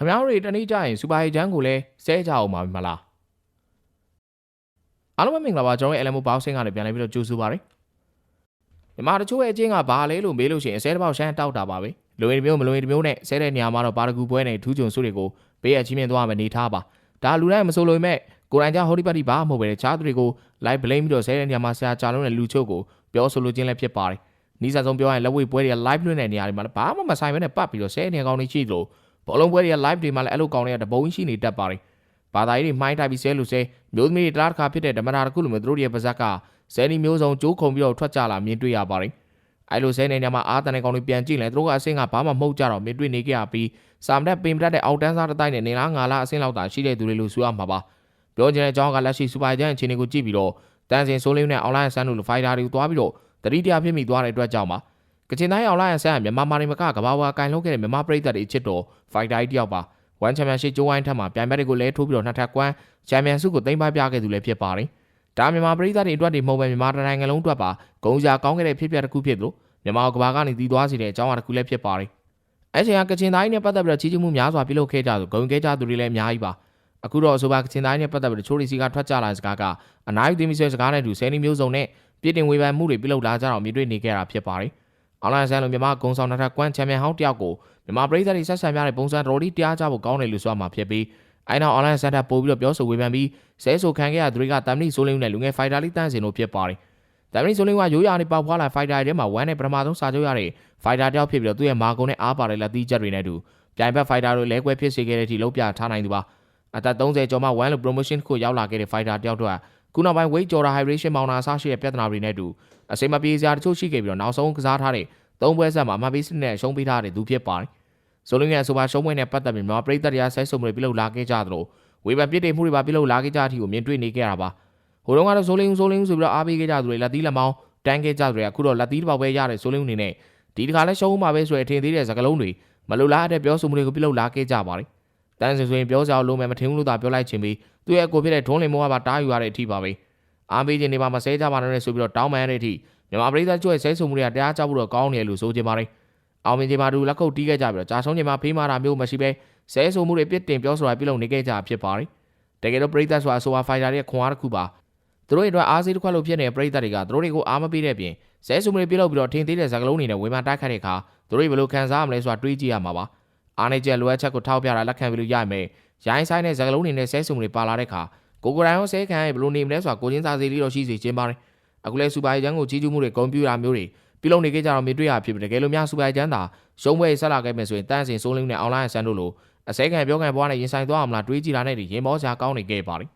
ခမားတို့တွေတနေ့ကျရင်စူပါဟီချန်ကိုလည်းဆဲကြအောင်ပါမလားအားလုံးပဲမင်္ဂလာပါကျွန်တော်ရဲ့ LMO Boxing ကနေပြန်လည်ပြီးတော့ကြိုဆိုပါရစေမြန်မာတချို့ရဲ့အချင်းကဘာလဲလို့မေးလို့ရှိရင်ဆဲတစ်ပေါက်ရှမ်းတောက်တာပါပဲလူဝင်တစ်မျိုးမလူဝင်တစ်မျိုးနဲ့ဆဲတဲ့နေရာမှာတော့ပါရဂူပွဲနဲ့ထူးချွန်စုတွေကိုပေးအချင်းမြင်သွားမယ်နေထားပါဒါလူတိုင်းမစိုးလို့မဲ့ကိုရိုင်းကြဟိုဒီပါတီဘာမှမဟုတ်ပဲချားသူတွေကို live blame ပြီးတော့ဆဲတဲ့နေရာမှာဆရာကြာလုံးနဲ့လူချို့ကိုပြောဆိုလိုခြင်းလည်းဖြစ်ပါတယ်နီးစပ်ဆုံးပြောရရင်လက်ဝဲပွဲတွေက live လွှင့်တဲ့နေရာတွေမှာလည်းဘာမှမဆိုင်ဘဲနဲ့ပတ်ပြီးတော့ဆဲနေကောင်းနေရှိသလို ဘောလုံးပွဲတွေက live တွေမှာလည်းအဲ့လိုကောင်းနေတဲ့တပုံရှိနေတတ်ပါတယ်ဘာသာရေးတွေမှိုင်းတိုက်ပြီးဆဲလို့ဆဲမျိုးသမီးတွေတလားတစ်ခါဖြစ်တဲ့ဓမ္မတာတစ်ခုလိုမျိုးသူတို့ရဲ့ပါဇက်ကဆဲနီမျိုးစုံကြိုးခုံပြီးတော့ထွက်ကြလာမြင်တွေ့ရပါတယ်အဲ့လိုဆဲနေနေမှာအာတန်တဲ့ကောင်တွေပြန်ကြည့်လဲသူတို့ကအဆင့်ကဘာမှမဟုတ်ကြတော့မြင်တွေ့နေကြရပြီးစာမတက်ပင်ပတက်တဲ့အောက်တန်းစားတစ်တိုင်းနဲ့နေလားငါလားအဆင့်လောက်တာရှိတဲ့သူတွေလို့ဆိုရမှာပါပြောချင်တဲ့အကြောင်းကလက်ရှိစူပါဂျန်အခြေအနေကိုကြည့်ပြီးတော့တန်စင်ဆိုးလင်းနဲ့အွန်လိုင်းဆန်းတို့လိုဖိုင်တာတွေကိုတွားပြီးတော့တတိတရားဖြစ်မိသွားတဲ့အတွက်ကြောင့်ပါ ကချင်တိုင်းအွန်လိုင်းဆန်းကမြန်မာမာရီမကကဘာဝါကင်လုံးခဲ့တဲ့မြန်မာပြည်သက်တွေအချစ်တော်ဖိုင်တာကြီးတယောက်ပါဝမ်ချန်ပီယံရှစ်ကျိုးဝိုင်းထက်မှာပြိုင်ဘက်တွေကိုလဲထိုးပြီးတော့နှစ်ထပ်ကွမ်းချန်ပီယံဆုကိုသိမ်းပိုက်ပြခဲ့သူလည်းဖြစ်ပါတယ်ဒါမြန်မာပြည်သက်တွေအတွက်တွေမဟုတ်ပဲမြန်မာတိုင်းနိုင်ငံလုံးအတွက်ပါဂုံစာကောင်းခဲ့တဲ့ဖြစ်ပျက်တစ်ခုဖြစ်လို့မြန်မာကဘာကနေတည်သွားစီတဲ့အကြောင်းအရာတစ်ခုလည်းဖြစ်ပါတယ်အဲ့ချိန်ကကချင်တိုင်းနဲ့ပတ်သက်ပြီးတော့ကြီးကြီးမှုများစွာပြုလုပ်ခဲ့ကြသူဂုံခဲ့ကြသူတွေလည်းအများကြီးပါအခုတော့အဆိုပါကချင်တိုင်းနဲ့ပတ်သက်ပြီးတော့ချိုးရီစီကထွက်ကြလာတဲ့စကားကအနားယူသိမ်းပြီးဆွဲစကားနဲ့တူဆယ်နီမျိုးစုံနဲ့ပြည်တင်ဝေဖန်မှုတွေပြုလုပ်လာကြတော့မြင်တွေ့နေကြတာဖြစ်ပါတယ်။ အွန်လိုင်းဆန်လိုမြန်မာဂုံဆောင်နောက်ထပ်ကွမ်ချန်ပီယံဟောင်းတယောက်ကိုမြန်မာပြည်သက်တွေဆက်ဆံများတဲ့ပုံစံတော်လေးတရားကြဖို့ကောင်းတယ်လို့ဆိုမှဖြစ်ပြီးအဲနောက်အွန်လိုင်းဆန်တာပို့ပြီးတော့ပြောဆိုဝေဖန်ပြီးဆဲဆိုခံခဲ့ရသူတွေကတမ်မနီဆိုလင်းနဲ့လူငယ်ဖိုက်တာလေးတန်းစင်တို့ဖြစ်ပါတယ်။တမ်မနီဆိုလင်းကရိုးရာနေပေါက်ဖွာလာဖိုက်တာထဲမှာဝမ်းနဲ့ပထမဆုံးစာချုပ်ရတဲ့ဖိုက်တာတယောက်ဖြစ်ပြီးတော့သူ့ရဲ့မာကုံနဲ့အားပါတဲ့လက်သီးချက်တွေနဲ့တူပြိုင်ဘက်ဖိုက်တာတို့လဲကွဲဖြစ်စေခဲ့တဲ့အထိလုံးပြထားနိုင်သူပါ။အသက်30ကျော်မှဝမ်းလို့ promotion ကိုရောက်လာခဲ့တဲ့ဖိုက်တာတယောက်တို့က ခုနောက်ပိုင်း weight ကျော်တာ hydration မောင်နာအစရှိတဲ့ပြဿနာတွေနဲ့တူအစိမပြေစရာတချို့ရှိခဲ့ပြီးတော့နောက်ဆုံးကစားထားတဲ့သုံးပွဲဆက်မှာအမှတ်ပေးစနစ်နဲ့ရှုံးပေးထားတဲ့သူဖြစ်ပါတယ်။ဇိုလင်းရဲ့အဆိုပါရှုံးပွဲနဲ့ပတ်သက်ပြီးမြန်မာပြည်သက်တရားဆဲဆုံမှုတွေပြုလုပ်လာခဲ့ကြသလိုဝေဖန်ပြစ်တင်မှုတွေပါပြုလုပ်လာခဲ့ကြတဲ့အထိကိုမြင်တွေ့နေခဲ့ရတာပါ။ဟိုတုန်းကတော့ဇိုလင်းဇိုလင်းဆိုပြီးတော့အားပေးခဲ့ကြသူတွေလက်သီးလက်မောင်းတန်းခဲ့ကြသူတွေအခုတော့လက်သီးတစ်ပေါက်ပဲရတဲ့ဇိုလင်းအနေနဲ့ဒီတစ်ခါလဲရှုံးမှာပဲဆိုရအထင်သေးတဲ့စကားလုံးတွေမလိုလားတဲ့ပြောဆိုမှုတွေကိုပြုလုပ်လာခဲ့ကြပါတယ်။ တန်းစင်ဆိုရင်ပြောစရာလုံးမယ်မထင်ဘူးလို့သာပြောလိုက်ခြင်းပြီးသူ့ရဲ့ကိုဖြစ်တဲ့ဒွန်းလင်မောကပါတားယူရတဲ့အထိပါပဲ။အားပေးခြင်းတွေပါမဆဲကြပါနဲ့ဆိုပြီးတော့တောင်းပန်ရတဲ့အထိမြန်မာပြည်သားကျွဲဆဲဆုံမှုတွေကတရားကြဖို့တော့ကောင်းတယ်လို့ဆိုကြပါတယ်။အောင်မြင်ခြင်းမှာသူလက်ခုပ်တီးခဲ့ကြပြီးတော့ကြာဆုံးခြင်းမှာဖေးမာတာမျိုးမရှိပဲဆဲဆုံမှုတွေပြစ်တင်ပြောဆိုတာပြုလုပ်နေခဲ့ကြဖြစ်ပါတယ်။တကယ်တော့ပြည်သားဆိုတာဆိုပါဖိုင်တာရဲ့ခွန်အားတစ်ခုပါ။သူတို့ရဲ့အတွက်အားစေးတစ်ခွက်လို့ဖြစ်နေတဲ့ပြည်သားတွေကသူတို့တွေကိုအားမပေးတဲ့ပြင်ဆဲဆုံမှုတွေပြုလုပ်ပြီးတော့ထင်သေးတဲ့ဇာကလုံးတွေနဲ့ဝေမာတိုက်ခိုက်တဲ့အခါသူတို့ဘယ်လိုခံစားရမလဲဆိုတာတွေးကြည့်ရမှာပါ။ အားနေချက်လိုအပ်ချက်ကိုထောက်ပြတာလက်ခံပြီးလို့ရမယ်။ရိုင်းဆိုင်တဲ့ဇာကလုံးတွေနဲ့ဆဲဆုံမှုတွေပါလာတဲ့အခါကိုကိုရိုင်းရောဆဲခံရဘယ်လိုနေမလဲဆိုတာကိုချင်းစာစီလေးတော့ရှိစေခြင်းပါတယ်။အခုလဲစူပါဂျန်ကိုကြီးကျူးမှုတွေဂုံပြူတာမျိုးတွေပြုလုပ်နေကြကြတော့မြင်တွေ့ရဖြစ်ပြီးတကယ်လို့များစူပါဂျန်သာရှုံးပွဲဆက်လာခဲ့မယ်ဆိုရင်တန်းစင်စိုးလင်းနဲ့အွန်လိုင်းဆန်တို့လိုအစဲခံပြောခံပွားနဲ့ရင်ဆိုင်သွားအောင်လားတွေးကြည့်တာနဲ့ရင်မောစရာကောင်းနေခဲ့ပါလိမ့်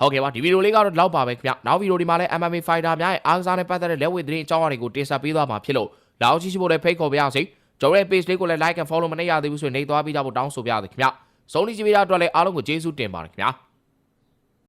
ဟုတ်ကဲ့ပါဒီဗီဒီယိုလေးကတော့ဒီလောက်ပါပဲခင်ဗျနောက်ဗီဒီယိုဒီမှာလည်း MMA fighter များရဲ့အားကစားနဲ့ပတ်သက်တဲ့လက်ဝဲသတင်းအကြောင်းအရာတွေကိုတင်ဆက်ပေးသွားမှာဖြစ်လို့လောက်ကြည့်ရှိဖို့လည်းဖိတ်ခေါ်ပါရစေ ကျွန်တော်ရဲ့ page လေးကိုလည်း like and follow မနေရသေးဘူးဆိုရင်နေသွားပြီးကြဖို့တောင်းဆိုပါရစေခင်ဗျဆုံးဖြတ်ကြည့်ပေးတာအတွက်လည်းအားလုံးကိုကျေးဇူးတင်ပါတယ်ခင်ဗျာ